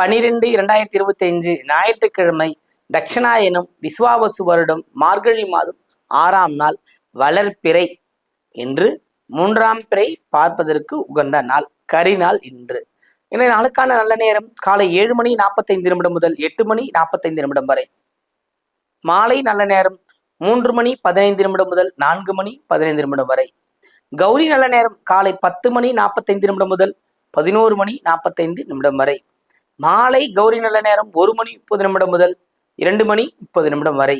பனிரெண்டு இரண்டாயிரத்தி இருபத்தி அஞ்சு ஞாயிற்றுக்கிழமை தட்சிணாயனம் விஸ்வாவசு வருடம் மார்கழி மாதம் ஆறாம் நாள் வளர்பிறை என்று மூன்றாம் பிறை பார்ப்பதற்கு உகந்த நாள் கரிநாள் இன்று. இந்த நாளுக்கான நல்ல நேரம் காலை ஏழு மணி நாற்பத்தைந்து நிமிடம் முதல் எட்டு மணி நாற்பத்தைந்து நிமிடம் வரை. மாலை நல்ல நேரம் மூன்று மணி பதினைந்து நிமிடம் முதல் நான்கு மணி பதினைந்து நிமிடம் வரை. கௌரி நல்ல நேரம் காலை பத்து மணி நாற்பத்தைந்து நிமிடம் முதல் பதினோரு மணி நாற்பத்தைந்து நிமிடம் வரை. மாலை கௌரி நல்ல நேரம் ஒரு மணி முப்பது நிமிடம் முதல் இரண்டு மணி முப்பது நிமிடம் வரை.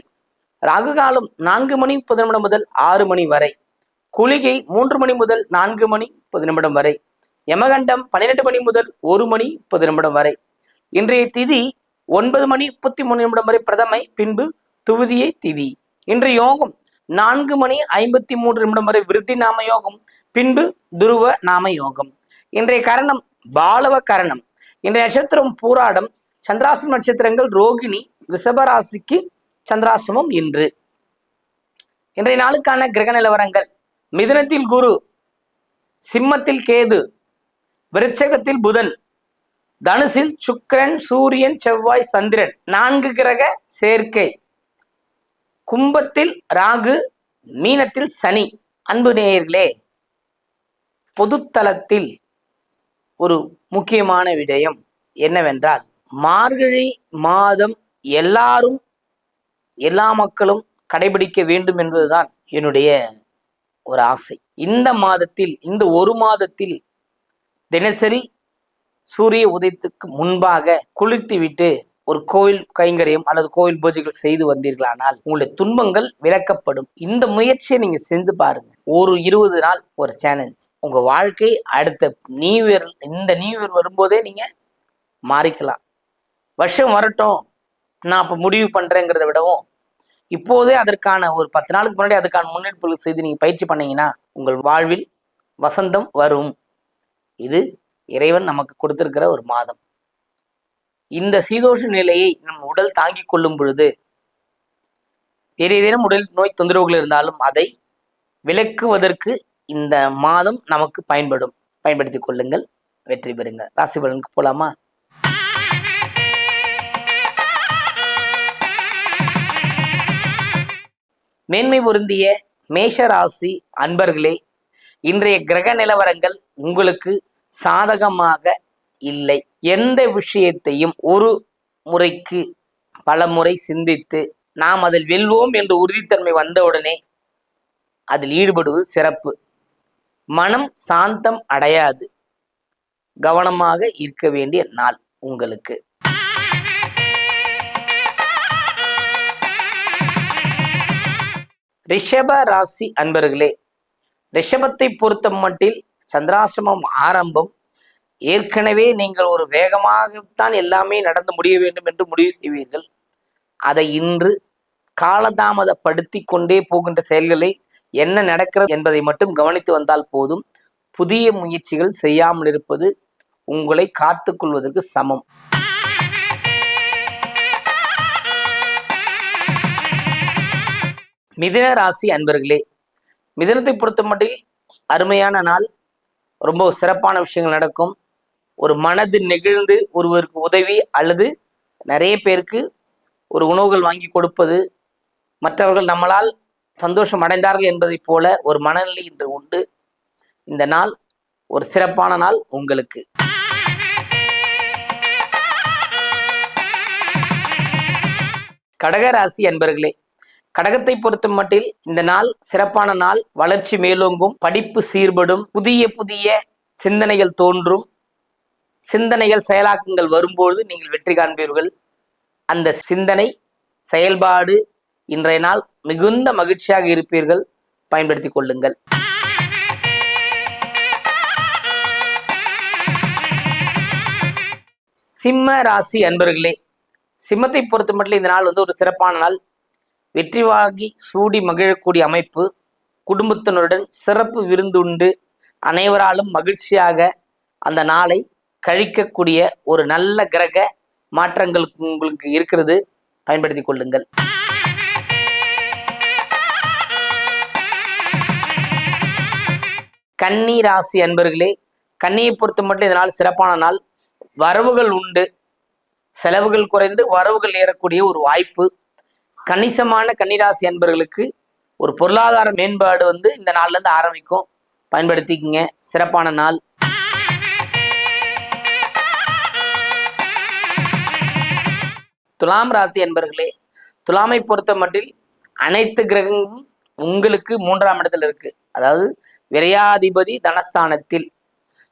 ராகு காலம் நான்கு மணி முப்பது நிமிடம் முதல் ஆறு மணி வரை. குளிகை மூன்று மணி முதல் நான்கு மணி முப்பது நிமிடம் வரை. யமகண்டம் பன்னிரெண்டு மணி முதல் ஒரு மணி முப்பது நிமிடம் வரை. இன்றைய திதி ஒன்பது மணி முப்பத்தி மூணு நிமிடம் வரை பிரதமை பின்பு துவதியை திதி. இன்றைய யோகம் நான்கு மணி ஐம்பத்தி மூன்று நிமிடம் வரை விருத்தி நாம யோகம் பின்பு துருவ நாம யோகம். இன்றைய கரணம் பாலவ கரணம். இன்றைய நட்சத்திரம் பூராடம் சந்திராசிரம நட்சத்திரங்கள் ரோகிணி ரிஷபராசிக்கு சந்திராசிரமம் இன்று. இன்றைய நாளுக்கான கிரக நிலவரங்கள். மிதுனத்தில் குரு சிம்மத்தில் கேது விருச்சகத்தில் புதன் தனுசில் சுக்கரன் சூரியன் செவ்வாய் சந்திரன். நான்கு கிரக சேர்க்கை. கும்பத்தில் ராகு மீனத்தில் சனி. அன்பு நேயர்களே பொதுத்தளத்தில் ஒரு முக்கியமான விடயம் என்னவென்றால் மார்கழி மாதம் எல்லாரும் எல்லா மக்களும் கடைபிடிக்க வேண்டும் என்பதுதான் என்னுடைய ஒரு ஆசை. இந்த மாதத்தில் இந்த ஒரு மாதத்தில் தினசரி சூரிய உதயத்துக்கு முன்பாக குளித்து விட்டு ஒரு கோவில் கைங்கரியம் அல்லது கோவில் பூஜைகள் செய்து வந்தீர்களானால் உங்களுடைய துன்பங்கள் விளக்கப்படும் இந்த முயற்சியை நீங்க செஞ்சு பாருங்க. ஒரு இருபது நாள் ஒரு சேலஞ்ச் உங்க வாழ்க்கை அடுத்த நியூ இயர் இந்த நியூ இயர் வரும்போதே நீங்க மாறிக்கலாம். வருஷம் வரட்டும். நான் அப்போ முடிவு பண்றேங்கிறத விடவும் இப்போதே அதற்கான ஒரு பத்து நாளுக்கு முன்னாடி அதுக்கான முன்னெடுப்புகள் செய்து நீங்க பயிற்சி பண்ணீங்கன்னா உங்கள் வாழ்வில் வசந்தம் வரும். இது இறைவன் நமக்கு கொடுத்திருக்கிற ஒரு மாதம். இந்த சீதோஷ நிலையை நம் உடல் தாங்கிக் கொள்ளும் பொழுது வேறு ஏதேனும் உடல் நோய் தொந்தரவுகள் இருந்தாலும் அதை விளக்குவதற்கு இந்த மாதம் நமக்கு பயன்படும். பயன்படுத்திக் கொள்ளுங்கள். வெற்றி பெறுங்க ராசி பலனுக்கு போலாமா? மேன்மை பொருந்திய மேஷ ராசி அன்பர்களே இன்றைய கிரக நிலவரங்கள் உங்களுக்கு சாதகமாக இல்லை. எந்த விஷயத்தையும் ஒரு முறைக்கு பல முறை சிந்தித்து நாம் அதில் வெல்வோம் என்ற உறுதித்தன்மை வந்தவுடனே அதில் ஈடுபடுவது சிறப்பு. மனம் சாந்தம் அடையாது. கவனமாக இருக்க வேண்டிய நாள் உங்களுக்கு. ரிஷப ராசி அன்பர்களே ரிஷபத்தை பொறுத்த மட்டில் சந்திராசிரமம் ஆரம்பம் ஏற்கனவே நீங்கள் ஒரு வேகமாகத்தான் எல்லாமே நடந்து முடிய வேண்டும் என்று முடிவு செய்வீர்கள். அதை இன்று காலதாமதப்படுத்தி கொண்டே போகின்ற செயல்களை என்ன நடக்கிறது என்பதை மட்டும் கவனித்து வந்தால் போதும். புதிய முயற்சிகள் செய்யாமல் இருப்பது உங்களை காத்துக்கொள்வதற்கு சமம். மிதன ராசி அன்பர்களே மிதனத்தை பொறுத்த மட்டில் அருமையான நாள். ரொம்ப சிறப்பான விஷயங்கள் நடக்கும். ஒரு மனது நெகிழ்ந்து ஒருவருக்கு உதவி அல்லது நிறைய பேருக்கு ஒரு உணவுகள் வாங்கி கொடுப்பது மற்றவர்கள் நம்மளால் சந்தோஷம் அடைந்தார்கள் என்பதைப் போல ஒரு மனநிலை இன்று உண்டு. இந்த நாள் ஒரு சிறப்பான நாள் உங்களுக்கு. கடகராசி அன்பர்களே கடகத்தை பொறுத்த மட்டில் இந்த நாள் சிறப்பான நாள் வளர்ச்சி மேலோங்கும் படிப்பு சீர்படும் புதிய புதிய சிந்தனைகள் தோன்றும். சிந்தனைகள் செயலாக்கங்கள் வரும்போது நீங்கள் வெற்றி காண்பீர்கள். அந்த சிந்தனை செயல்பாடு இன்றைய நாள் மிகுந்த மகிழ்ச்சியாக இருப்பீர்கள். பயன்படுத்திக் கொள்ளுங்கள். சிம்ம ராசி அன்பர்களே சிம்மத்தை பொறுத்த மட்டும் இந்த நாள் வந்து ஒரு சிறப்பான நாள். வெற்றி வாகி சூடி மகிழக்கூடிய அமைப்பு குடும்பத்தினருடன் சிறப்பு விருந்துண்டு அனைவராலும் மகிழ்ச்சியாக அந்த நாளை கழிக்கக்கூடிய ஒரு நல்ல கிரக மாற்றங்கள் உங்களுக்கு இருக்கிறது. பயன்படுத்தி கொள்ளுங்கள். கன்னி ராசி அன்பர்களே கன்னியை பொறுத்த மட்டும் இதனால் சிறப்பான நாள். வரவுகள் உண்டு. செலவுகள் குறைந்து வரவுகள் ஏறக்கூடிய ஒரு வாய்ப்பு. கணிசமான கன்னிராசி அன்பர்களுக்கு ஒரு பொருளாதார மேம்பாடு வந்து இந்த நாள்லேருந்து ஆரம்பிக்கும். பயன்படுத்திக்கங்க. சிறப்பான நாள். துலாம் ராசி என்பர்களே துலாமை பொறுத்த மட்டில் அனைத்து கிரகங்களும் உங்களுக்கு மூன்றாம் இடத்துல இருக்கு. அதாவது விரையாதிபதி தனஸ்தானத்தில்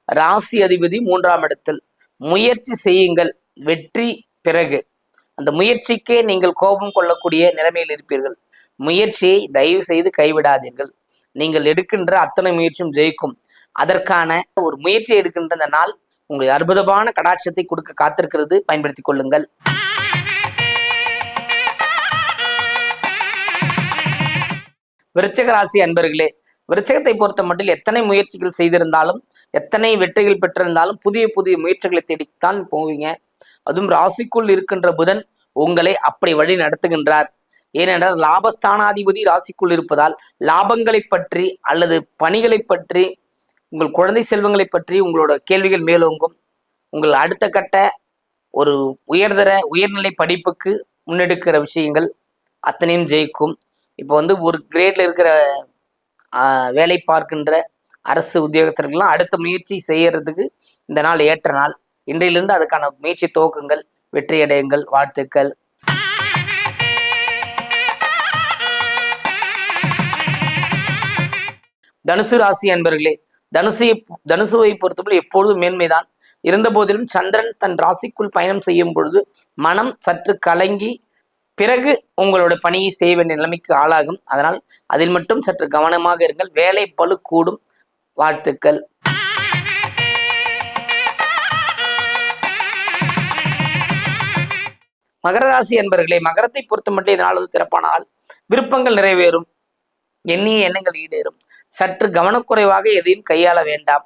ராசி அதிபதி மூன்றாம் இடத்தில். முயற்சி செய்யுங்கள் வெற்றி பிறகு. அந்த முயற்சிக்கே நீங்கள் கோபம் கொள்ளக்கூடிய நிலைமையில் இருப்பீர்கள். முயற்சியை தயவு செய்து கைவிடாதீர்கள். நீங்கள் எடுக்கின்ற அத்தனை முயற்சியும் ஜெயிக்கும். அதற்கான ஒரு முயற்சி எடுக்கின்ற அந்த நாள் உங்களுக்கு அற்புதமான கடாட்சத்தை கொடுக்க காத்திருக்கிறது. பயன்படுத்திக் கொள்ளுங்கள். விருச்சக ராசி அன்பர்களே விருச்சகத்தை பொறுத்த மட்டும் எத்தனை முயற்சிகள் செய்திருந்தாலும் எத்தனை வெற்றிகள் பெற்றிருந்தாலும் புதிய புதிய முயற்சிகளை தேடித்தான் போவீங்க. அதுவும் ராசிக்குள் இருக்கின்ற புதன் உங்களை அப்படி வழி நடத்துகின்றார். ஏனென்றால் லாபஸ்தானாதிபதி ராசிக்குள் இருப்பதால் லாபங்களை பற்றி அல்லது பணிகளை பற்றி உங்கள் குழந்தை செல்வங்களை பற்றி உங்களோட கேள்விகள் மேலோங்கும். உங்கள் அடுத்த கட்ட ஒரு உயர்தர உயர்நிலை படிப்புக்கு முன்னெடுக்கிற விஷயங்கள் அத்தனையும் ஜெயிக்கும். இப்போ வந்து ஒரு கிரேட்ல இருக்கிற வேலை பார்க்கின்ற அரசு உத்தியோகத்தர்கள்லாம் அடுத்த முயற்சி செய்யறதுக்கு இந்த நாள் ஏற்ற நாள். இன்றையிலிருந்து அதுக்கான முயற்சி துவக்குங்கள். வெற்றியடையுங்கள். வாழ்த்துக்கள். தனுசு ராசி அன்பர்களே தனுசை தனுசுவை பொறுத்தவரை எப்பொழுதும் மேன்மைதான். இருந்த போதிலும் சந்திரன் தன் ராசிக்குள் பயணம் செய்யும் பொழுது மனம் சற்று கலங்கி பிறகு உங்களோட பணியை செய்ய வேண்டிய நிலைமைக்கு ஆளாகும். அதனால் அதில் மட்டும் சற்று கவனமாக இருங்கள். வேலை பழு கூடும். வாழ்த்துக்கள். மகர ராசி என்பர்களே மகரத்தை பொறுத்த மட்டும் இதனால் வந்து சிறப்பான விருப்பங்கள் நிறைவேறும். எண்ணிய எண்ணங்கள் ஈடேறும். சற்று கவனக்குறைவாக எதையும் கையாள வேண்டாம்.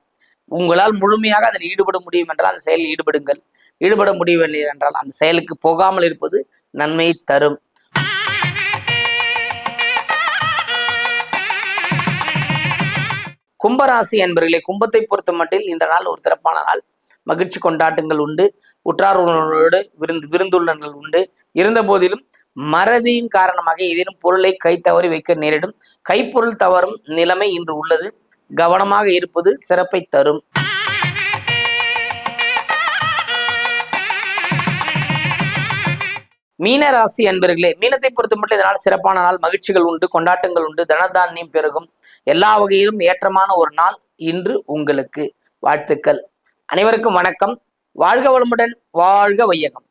உங்களால் முழுமையாக அதில் ஈடுபட முடியும் என்றால் அந்த செயலில் ஈடுபடுங்கள். ஈடுபட முடியவில்லை என்றால் அந்த செயலுக்கு போகாமல் இருப்பது நன்மையை தரும். கும்பராசி என்பர்களே கும்பத்தை பொறுத்த மட்டில் இந்த நாள் ஒரு சிறப்பான நாள். மகிழ்ச்சி கொண்டாட்டங்கள் உண்டு. உற்றார் உணர்வோடு விருந்து விருந்துள்ளங்கள் உண்டு. இருந்த போதிலும் மறதியின் காரணமாக ஏதேனும் பொருளை கை தவறி வைக்க நேரிடும். கைப்பொருள் தவறும் நிலைமை இன்று உள்ளது. கவனமாக இருப்பது சிறப்பை தரும். மீன ராசி அன்பர்களே மீனத்தை பொறுத்த மட்டும் இதனால் சிறப்பான நாள் மகிழ்ச்சிகள் உண்டு கொண்டாட்டங்கள் உண்டு தனதானியம் பெருகும். எல்லா வகையிலும் ஏற்றமான ஒரு நாள் இன்று உங்களுக்கு. வாழ்த்துக்கள். அனைவருக்கும் வணக்கம். வாழ்க வளமுடன் வாழ்க வையகம்.